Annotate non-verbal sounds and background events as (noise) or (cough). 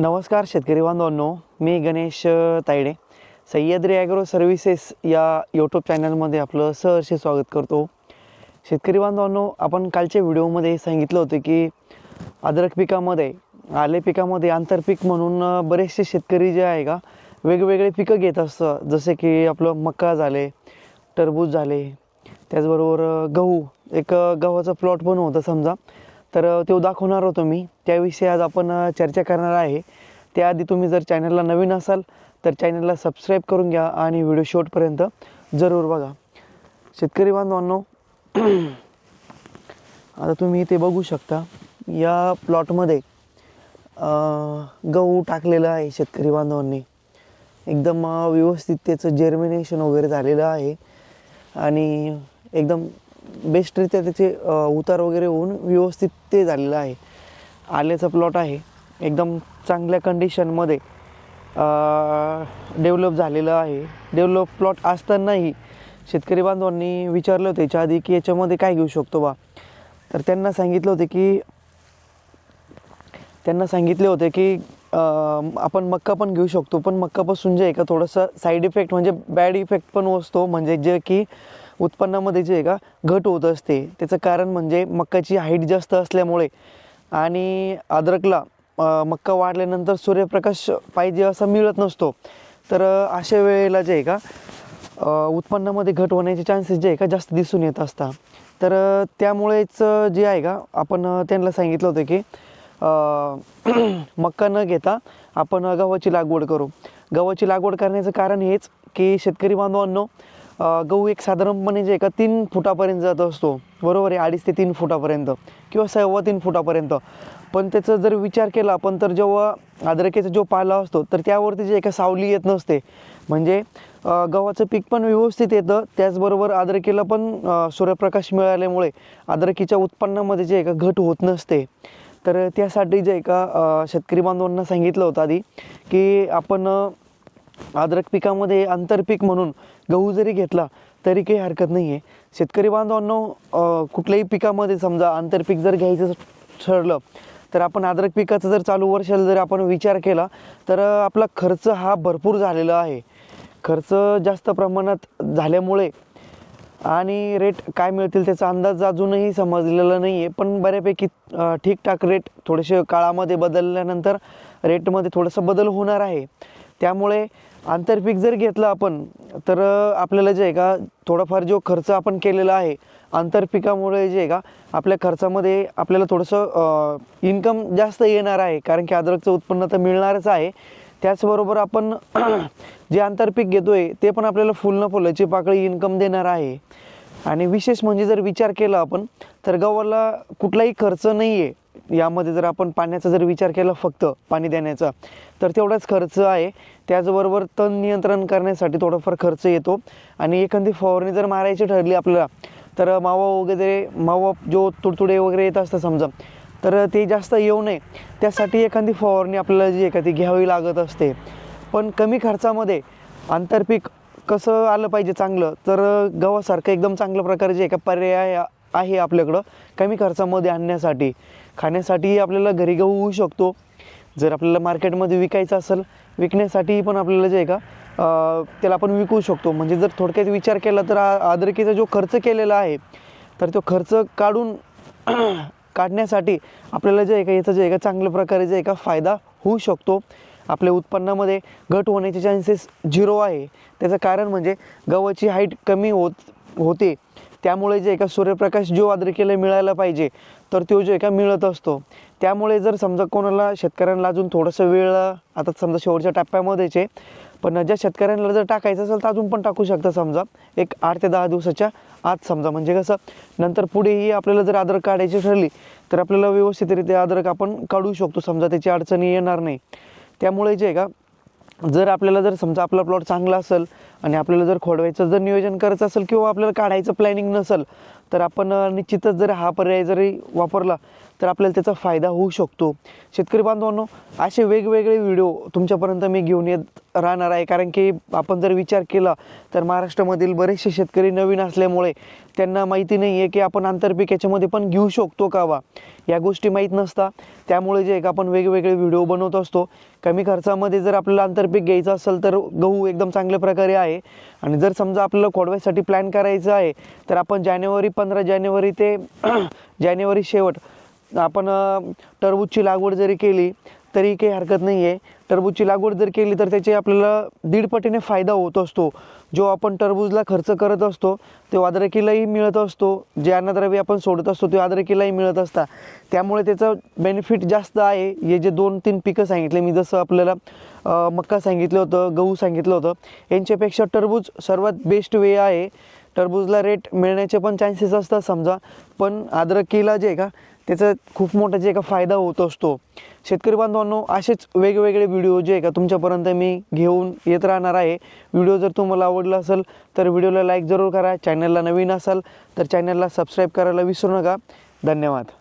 नमस्कार शेतकरी बांधवांनो मी गणेश तायडे. सह्याद्री ॲग्रो सर्व्हिसेस या यूट्यूब चॅनलमध्ये आपलं सहर्ष स्वागत करतो. शेतकरी बांधवांनो आपण कालच्या व्हिडिओमध्ये सांगितलं होतं की अद्रक पिकामध्ये आले पिकामध्ये आंतरपीक म्हणून बरेचसे शेतकरी जे आहे का वेगवेगळे पिकं घेत असतं. जसे की आपलं मका झाले टरबूज झाले त्याचबरोबर गहू. एक गव्हाचा प्लॉट पण होतं समजा. तर तो दाखवणार होतो मी. त्याविषयी आज आपण चर्चा करणार आहे. त्याआधी तुम्ही जर चॅनलला नवीन असाल तर चॅनलला सबस्क्राईब करून घ्या आणि व्हिडिओ शेवटपर्यंत जरूर बघा. शेतकरी बांधवांनो (clears throat) आता तुम्ही इथे बघू शकता या प्लॉटमध्ये गहू टाकलेलं आहे शेतकरी बांधवांनी. एकदम व्यवस्थित त्याचं जर्मिनेशन वगैरे झालेलं आहे. आणि एकदम बेस्टरित्या त्याचे उतार वगैरे होऊन व्यवस्थित ते झालेलं आहे. आल्याचा प्लॉट आहे. एकदम चांगल्या कंडिशनमध्ये डेव्हलप झालेलं आहे. डेव्हलप प्लॉट असतानाही शेतकरी बांधवांनी विचारलं होतं याच्या आधी की याच्यामध्ये काय घेऊ शकतो बा. तर त्यांना सांगितलं होते की त्यांना सांगितले होते की आपण मक्का पण घेऊ शकतो पण मक्कापासून जे आहे का थोडंसं साईड इफेक्ट म्हणजे बॅड इफेक्ट पण असतो. म्हणजे जे की उत्पन्नामध्ये जे आहे का घट होत असते. त्याचं कारण म्हणजे मक्काची हाईट जास्त असल्यामुळे आणि अद्रकला मक्का वाढल्यानंतर सूर्यप्रकाश पाहिजे असा मिळत नसतो. तर अशा वेळेला जे आहे का उत्पन्नामध्ये घट होण्याचे चान्सेस जे आहे का जास्त दिसून येत असतात तर त्यामुळेच जे आहे का आपण त्यांना सांगितलं होतं की (clears throat) मक्का न घेता आपण गव्हाची लागवड करू. गव्हाची लागवड करण्याचं कारण हेच की शेतकरी बांधवांनो गहू एक साधारणपणे जे का तीन फुटापर्यंत जात असतो. बरोबर आहे? अडीच ते तीन फुटापर्यंत. किंवा सव्वा तीन फुटापर्यंत. पण त्याचा जर विचार केला आपण तर जेव्हा अद्रकेचा जो पाला असतो तर त्यावरती जे एका सावली येत नसते. म्हणजे गव्हाचं पीक पण व्यवस्थित येतं. त्याचबरोबर अद्रकीला पण सूर्यप्रकाश मिळाल्यामुळे अद्रकीच्या उत्पन्नामध्ये जे एका घट होत नसते. तर त्यासाठी जे एका शेतकरी बांधवांना सांगितलं होतं आधी की आपण अद्रक पिकामध्ये आंतरपीक म्हणून गहू जरी घेतला तरी काही हरकत नाही आहे शेतकरी बांधवांनो कुठल्याही पिकामध्ये समजा आंतरपीक जर घ्यायचं ठरलं तर आपण अद्रक पिकाचं जर चालू वर्षाला जर आपण विचार केला तर आपला खर्च हा भरपूर झालेला आहे. खर्च जास्त प्रमाणात झाल्यामुळे आणि रेट काय मिळतील त्याचा अंदाज अजूनही समजलेला नाही आहे पण बऱ्यापैकी ठीकठाक रेट थोडेसे काळामध्ये बदलल्यानंतर रेटमध्ये थोडंसं बदल होणार आहे. त्यामुळे आंतरपीक जर घेतलं आपण तर आपल्याला जे आहे का थोडाफार जो खर्च आपण केलेला आहे आंतरपिकामुळे जे आहे का आपल्या खर्चामध्ये आपल्याला थोडंसं इन्कम जास्त येणार आहे कारण की अद्रकचं उत्पन्न तर मिळणारच आहे. त्याचबरोबर आपण (clears throat) जे आंतरपीक घेतोय ते पण आपल्याला फुल न फुलाची पाकळी इन्कम देणार आहे. आणि विशेष म्हणजे जर विचार केला आपण तर गव्हाला कुठलाही खर्च नाही आहे यामध्ये जर आपण पाण्याचा जर विचार केला फक्त पाणी देण्याचा तर तेवढाच खर्च आहे. त्याचबरोबर तण नियंत्रण करण्यासाठी थोडाफार खर्च येतो. आणि एखादी फवारणी जर मारायची ठरली आपल्याला तर मावा वगैरे मावा जो तुडतुडे वगैरे येत असतं समजा तर ते जास्त येऊ नये. त्यासाठी एखादी फवारणी आपल्याला जी एखादी का ती घ्यावी लागत असते. पण कमी खर्चामध्ये आंतरपीक कसं आलं पाहिजे चांगलं तर गव्हासारखं एकदम चांगल्या प्रकारे जे पर्याय आहे आपल्याकडं कमी खर्चामध्ये आणण्यासाठी. खाण्यासाठी आपल्याला घरी गहू होऊ शकतो. जर आपल्याला मार्केटमध्ये विकायचं असेल विकण्यासाठी पण आपल्याला जे आहे का त्याला आपण विकू शकतो. म्हणजे जर थोडक्यात विचार केला तर आ- अद्रकीचा जो खर्च केलेला आहे तर तो खर्च काढून (clears throat) काढण्यासाठी आपल्याला जे आहे का याचा जे आहे का चांगल्या प्रकारे जे आहे का फायदा होऊ शकतो. आपल्या उत्पन्नामध्ये घट होण्याचे चान्सेस झिरो आहे. त्याचं कारण म्हणजे गव्हाची हाईट कमी होत होते. त्यामुळे जे एका सूर्यप्रकाश जो अद्रकेला मिळायला पाहिजे तर तो जो आहे का मिळत असतो. त्यामुळे जर समजा कोणाला शेतकऱ्यांना अजून थोडंसं वेळ आता समजा शेवटच्या टप्प्यामध्येच आहे पण ज्या शेतकऱ्यांना जर टाकायचं असेल तर अजून पण टाकू शकता समजा. एक आठ ते दहा दिवसाच्या आत समजा. म्हणजे कसं नंतर पुढेही आपल्याला जर आदर काढायची ठरली तर आपल्याला व्यवस्थितरित्या अद्रक आपण काढू शकतो. समजा त्याची अडचणी येणार नाही. त्यामुळे जे आहे का जर आपल्याला जर समजा आपला प्लॉट चांगला असेल आणि आपल्याला जर खोडवायचं जर नियोजन करायचं असेल किंवा आपल्याला काढायचं प्लॅनिंग नसेल तर आपण निश्चितच जर हा पर्याय जरी वापरला तर आपल्याला त्याचा फायदा होऊ शकतो. शेतकरी बांधवांनो असे वेगवेगळे व्हिडिओ तुमच्यापर्यंत मी घेऊन येत राहणार आहे. कारण की आपण जर विचार केला तर महाराष्ट्रामधील बरेचसे शेतकरी नवीन असल्यामुळे त्यांना माहिती नाही आहे की आपण आंतरपीक याच्यामध्ये पण घेऊ शकतो का वा या गोष्टी माहीत नसता. त्यामुळे जे एक आपण वेगवेगळे व्हिडिओ बनवत असतो कमी खर्चामध्ये जर आपल्याला आंतरपीक घ्यायचं असेल तर गहू एकदम चांगल्या प्रकारे आहे. आणि जर समजा आपल्याला खोडव्यासाठी प्लॅन करायचं आहे तर आपण जानेवारी पंधरा जानेवारी ते (clears throat) जानेवारी शेवट. आपण टरबूजची लागवड जरी केली तरी काही हरकत नाही आहे टरबूजची लागवड जर केली तर त्याचे आपल्याला दीडपटीने फायदा होत असतो. जो आपण टरबूजला खर्च करत असतो तो अद्रकीलाही मिळत असतो. जे अन्नद्रव्य आपण सोडत असतो ते अद्रकीलाही मिळत असतात. त्यामुळे त्याचं बेनिफिट जास्त आहे. हे जे दोन तीन पिकं सांगितले मी जसं आपल्याला मक्का सांगितलं होतं गहू सांगितलं होतं यांच्यापेक्षा टरबूज सर्वात बेस्ट वे आहे. टरबूजला रेट मिळण्याचे पण चान्सेस असतात समजा. पण अद्रकीला जे आहे का त्याचा खूप मोठा जे का फायदा होत असतो. शेतकरी बांधवांनो असेच वेगवेगळे व्हिडिओ जे आहे का तुमच्यापर्यंत मी घेऊन येत राहणार आहे. व्हिडिओ जर तुम्हाला आवडला असेल तर व्हिडिओला लाईक जरूर करा. चॅनलला नवीन असाल तर चॅनलला सबस्क्राईब करायला विसरू नका. धन्यवाद.